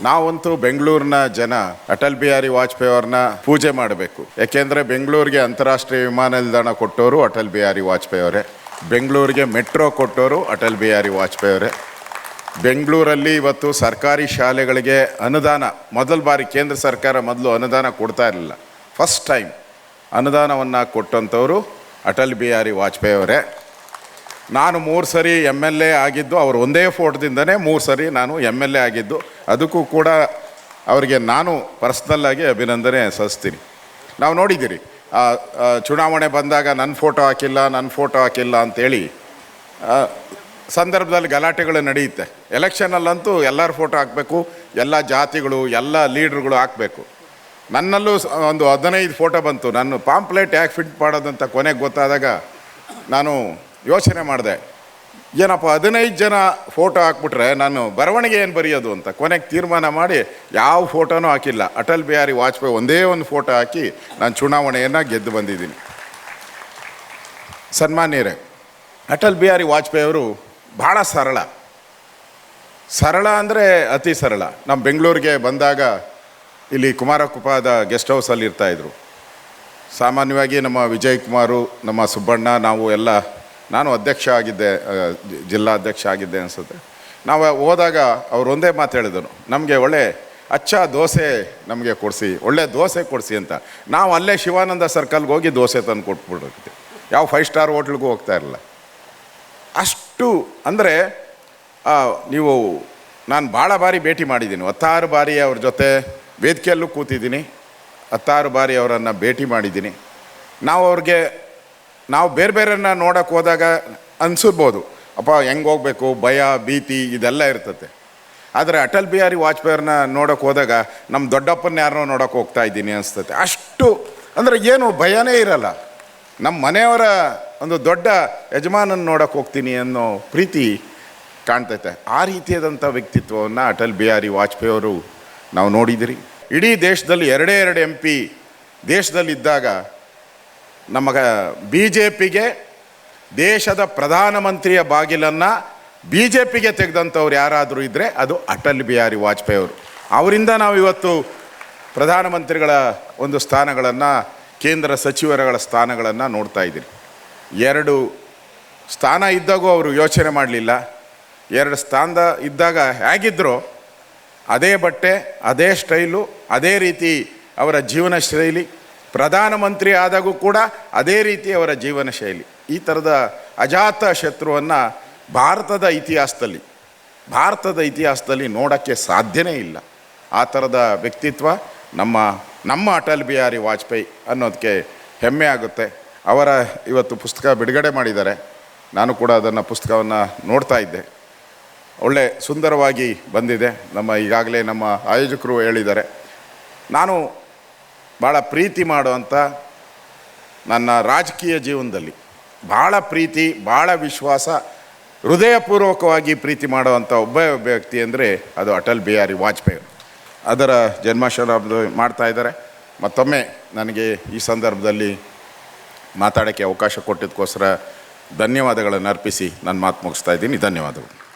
ನಾವಂತೂ ಬೆಂಗಳೂರಿನ ಜನ, ಅಟಲ್ ಬಿಹಾರಿ ವಾಜಪೇಯಿ ಅವ್ರನ್ನ ಪೂಜೆ ಮಾಡಬೇಕು. ಯಾಕೆಂದರೆ ಬೆಂಗಳೂರಿಗೆ ಅಂತಾರಾಷ್ಟ್ರೀಯ ವಿಮಾನ ನಿಲ್ದಾಣ ಕೊಟ್ಟವರು ಅಟಲ್ ಬಿಹಾರಿ ವಾಜಪೇಯಿ ಅವರೇ. ಬೆಂಗಳೂರಿಗೆ ಮೆಟ್ರೋ ಕೊಟ್ಟವರು ಅಟಲ್ ಬಿಹಾರಿ ವಾಜಪೇಯಿ ಅವರೇ. ಬೆಂಗಳೂರಲ್ಲಿ ಇವತ್ತು ಸರ್ಕಾರಿ ಶಾಲೆಗಳಿಗೆ ಅನುದಾನ, ಮೊದಲ ಬಾರಿ ಕೇಂದ್ರ ಸರ್ಕಾರ ಮೊದಲು ಅನುದಾನ ಕೊಡ್ತಾ ಇರಲಿಲ್ಲ. ಫಸ್ಟ್ ಟೈಮ್ ಅನುದಾನವನ್ನು ಕೊಟ್ಟಂಥವರು ಅಟಲ್ ಬಿಹಾರಿ ವಾಜಪೇಯಿ ಅವರೇ. ನಾನು ಮೂರು ಸರಿ ಎಂ ಎಲ್ ಎ ಆಗಿದ್ದು ಅವರು ಒಂದೇ ಫೋಟೋದಿಂದನೇ ಮೂರು ಸರಿ ನಾನು ಎಂ ಎಲ್ ಎ ಆಗಿದ್ದು, ಅದಕ್ಕೂ ಕೂಡ ಅವರಿಗೆ ನಾನು ಪರ್ಸ್ನಲ್ಲಾಗಿ ಅಭಿನಂದನೆ ಸಲ್ಲಿಸ್ತೀನಿ. ನಾವು ನೋಡಿದ್ದೀರಿ ಚುನಾವಣೆ ಬಂದಾಗ ನನ್ನ ಫೋಟೋ ಹಾಕಿಲ್ಲ ನನ್ನ ಫೋಟೋ ಹಾಕಿಲ್ಲ ಅಂತೇಳಿ ಸಂದರ್ಭದಲ್ಲಿ ಗಲಾಟೆಗಳು ನಡೆಯುತ್ತೆ. ಎಲೆಕ್ಷನಲ್ಲಂತೂ ಎಲ್ಲರ ಫೋಟೋ ಹಾಕಬೇಕು, ಎಲ್ಲ ಜಾತಿಗಳು, ಎಲ್ಲ ಲೀಡ್ರುಗಳು ಹಾಕಬೇಕು. ನನ್ನಲ್ಲೂ ಒಂದು ಹದಿನೈದು ಫೋಟೋ ಬಂತು. ನನ್ನ ಪಾಂಪ್ಲೆಟ್ ಯಾಕೆ ಫಿಟ್ ಮಾಡೋದಂತ ಕೊನೆಗೆ ಗೊತ್ತಾದಾಗ, ನಾನು ಯೋಚನೆ ಮಾಡಿದೆ. ಏನಪ್ಪ, ಹದಿನೈದು ಜನ ಫೋಟೋ ಹಾಕ್ಬಿಟ್ರೆ ನಾನು ಬರವಣಿಗೆ ಏನು ಬರೆಯೋದು ಅಂತ ಕೊನೆಗೆ ತೀರ್ಮಾನ ಮಾಡಿ ಯಾವ ಫೋಟೋನೂ ಹಾಕಿಲ್ಲ. ಅಟಲ್ ಬಿಹಾರಿ ವಾಜಪೇಯಿ ಒಂದೇ ಒಂದು ಫೋಟೋ ಹಾಕಿ ನಾನು ಚುನಾವಣೆಯನ್ನು ಗೆದ್ದು ಬಂದಿದ್ದೀನಿ. ಸನ್ಮಾನ್ಯರೇ, ಅಟಲ್ ಬಿಹಾರಿ ವಾಜಪೇಯಿ ಅವರು ಭಾಳ ಸರಳ. ಸರಳ ಅಂದರೆ ಅತಿ ಸರಳ. ನಮ್ಮ ಬೆಂಗಳೂರಿಗೆ ಬಂದಾಗ ಇಲ್ಲಿ ಕುಮಾರಕುಪ್ಪದ ಗೆಸ್ಟ್ ಹೌಸಲ್ಲಿ ಇರ್ತಾಯಿದ್ರು ಸಾಮಾನ್ಯವಾಗಿ ನಮ್ಮ ವಿಜಯ್ ಕುಮಾರು, ನಮ್ಮ ಸುಬ್ಬಣ್ಣ, ನಾವು ಎಲ್ಲ ನಾನು ಅಧ್ಯಕ್ಷ ಆಗಿದ್ದೆ ಜಿಲ್ಲಾ ಅಧ್ಯಕ್ಷ ಆಗಿದ್ದೆ ಅನಿಸುತ್ತೆ. ನಾವು ಹೋದಾಗ ಅವರು ಒಂದೇ ಮಾತು ಹೇಳಿದರು ನಮಗೆ ಒಳ್ಳೆ ಅಚ್ಚ ದೋಸೆ ನಮಗೆ ಕೊಡಿಸಿ, ಒಳ್ಳೆ ದೋಸೆ ಕೊಡಿಸಿ ಅಂತ. ನಾವು ಅಲ್ಲೇ ಶಿವಾನಂದ ಸರ್ಕಲ್ಗೆ ಹೋಗಿ ದೋಸೆ ತಂದು ಕೊಟ್ಬಿಟ್ಟಿರ್ತೀವಿ ಯಾವ ಫೈವ್ ಸ್ಟಾರ್ ಹೋಟ್ಲಿಗೂ ಹೋಗ್ತಾ ಇರಲಿಲ್ಲ ಅಷ್ಟು ಅಂದರೆ ನೀವು, ನಾನು ಭಾಳ ಬಾರಿ ಭೇಟಿ ಮಾಡಿದ್ದೀನಿ. ಹತ್ತಾರು ಬಾರಿ ಅವ್ರ ಜೊತೆ ವೇದಿಕೆಯಲ್ಲೂ ಕೂತಿದ್ದೀನಿ. ಹತ್ತಾರು ಬಾರಿ ಅವರನ್ನು ಭೇಟಿ ಮಾಡಿದ್ದೀನಿ. ನಾವು ಅವ್ರಿಗೆ ನಾವು ಬೇರೆ ಬೇರೆಯನ್ನ ನೋಡೋಕೆ ಹೋದಾಗ ಅನಿಸಿರ್ಬೋದು. ಅಪ್ಪ, ಹೆಂಗೆ ಹೋಗಬೇಕು? ಭಯ, ಭೀತಿ ಇದೆಲ್ಲ ಇರ್ತದೆ ಆದರೆ ಅಟಲ್ ಬಿಹಾರಿ ವಾಜಪೇಯಿಯವ್ರನ್ನ ನೋಡೋಕೆ ಹೋದಾಗ ನಮ್ಮ ದೊಡ್ಡಪ್ಪನ ಯಾರನ್ನೋ ನೋಡೋಕೆ ಹೋಗ್ತಾ ಇದ್ದೀನಿ ಅನಿಸ್ತದೆ ಅಷ್ಟು, ಅಂದರೆ ಏನು ಭಯನೇ ಇರಲ್ಲ. ನಮ್ಮ ಮನೆಯವರ ಒಂದು ದೊಡ್ಡ ಯಜಮಾನನ ನೋಡೋಕೆ ಹೋಗ್ತೀನಿ ಅನ್ನೋ ಪ್ರೀತಿ ಕಾಣ್ತೈತೆ. ಆ ರೀತಿಯಾದಂಥ ವ್ಯಕ್ತಿತ್ವವನ್ನು ಅಟಲ್ ಬಿಹಾರಿ ವಾಜಪೇಯಿಯವರು ನಾವು ನೋಡಿದಿರಿ. ಇಡೀ ದೇಶದಲ್ಲಿ ಎರಡೇ ಎರಡು ಎಂ ಪಿ ದೇಶದಲ್ಲಿದ್ದಾಗ ನಮಗ ಬಿ ಜೆ ಪಿಗೆ ದೇಶದ ಪ್ರಧಾನಮಂತ್ರಿಯ ಬಾಗಿಲನ್ನು ಬಿ ಜೆ ಪಿಗೆ ತೆಗೆದಂಥವ್ರು ಯಾರಾದರೂ ಇದ್ದರೆ ಅದು ಅಟಲ್ ಬಿಹಾರಿ ವಾಜಪೇಯಿ ಅವರು. ಅವರಿಂದ ನಾವು ಇವತ್ತು ಪ್ರಧಾನಮಂತ್ರಿಗಳ ಒಂದು ಸ್ಥಾನಗಳನ್ನು, ಕೇಂದ್ರ ಸಚಿವರುಗಳ ಸ್ಥಾನಗಳನ್ನು ನೋಡ್ತಾ ಇದ್ದೀರಿ. ಎರಡು ಸ್ಥಾನ ಇದ್ದಾಗೂ ಅವರು ಯೋಚನೆ ಮಾಡಲಿಲ್ಲ. ಎರಡು ಸ್ಥಾನದ ಇದ್ದಾಗ ಹೇಗಿದ್ದರೂ ಅದೇ ಬಟ್ಟೆ, ಅದೇ ಸ್ಟೈಲು, ಅದೇ ರೀತಿ ಅವರ ಜೀವನ ಶೈಲಿ ಪ್ರಧಾನಮಂತ್ರಿ ಆದಾಗೂ ಕೂಡ ಅದೇ ರೀತಿ ಅವರ ಜೀವನ ಶೈಲಿ. ಈ ಥರದ ಅಜಾತ ಶತ್ರುವನ್ನು ಭಾರತದ ಇತಿಹಾಸದಲ್ಲಿ ಭಾರತದ ಇತಿಹಾಸದಲ್ಲಿ ನೋಡೋಕ್ಕೆ ಸಾಧ್ಯನೇ ಇಲ್ಲ. ಆ ಥರದ ವ್ಯಕ್ತಿತ್ವ ನಮ್ಮ ನಮ್ಮ ಅಟಲ್ ಬಿಹಾರಿ ವಾಜಪೇಯಿ ಅನ್ನೋದಕ್ಕೆ ಹೆಮ್ಮೆ ಆಗುತ್ತೆ. ಅವರ ಇವತ್ತು ಪುಸ್ತಕ ಬಿಡುಗಡೆ ಮಾಡಿದ್ದಾರೆ. ನಾನು ಕೂಡ ಅದನ್ನು ಪುಸ್ತಕವನ್ನು ನೋಡ್ತಾ ಇದ್ದೆ. ಒಳ್ಳೆ ಸುಂದರವಾಗಿ ಬಂದಿದೆ. ನಮ್ಮ ಈಗಾಗಲೇ ನಮ್ಮ ಆಯೋಜಕರು ಹೇಳಿದ್ದಾರೆ. ನಾನು ಭಾಳ ಪ್ರೀತಿ ಮಾಡುವಂಥ ನನ್ನ ರಾಜಕೀಯ ಜೀವನದಲ್ಲಿ ಭಾಳ ಪ್ರೀತಿ, ಭಾಳ ವಿಶ್ವಾಸ, ಹೃದಯಪೂರ್ವಕವಾಗಿ ಪ್ರೀತಿ ಮಾಡುವಂಥ ಒಬ್ಬ ವ್ಯಕ್ತಿ ಅಂದರೆ ಅದು ಅಟಲ್ ಬಿಹಾರಿ ವಾಜಪೇಯಿ. ಅದರ ಜನ್ಮಾಶನ ಮಾಡ್ತಾ ಇದ್ದಾರೆ. ಮತ್ತೊಮ್ಮೆ ನನಗೆ ಈ ಸಂದರ್ಭದಲ್ಲಿ ಮಾತಾಡೋಕ್ಕೆ ಅವಕಾಶ ಕೊಟ್ಟಿದ್ದಕ್ಕೋಸ್ಕರ ಧನ್ಯವಾದಗಳನ್ನು ಅರ್ಪಿಸಿ ನಾನು ಮಾತು ಮುಗಿಸ್ತಾ ಇದ್ದೀನಿ. ಧನ್ಯವಾದಗಳು.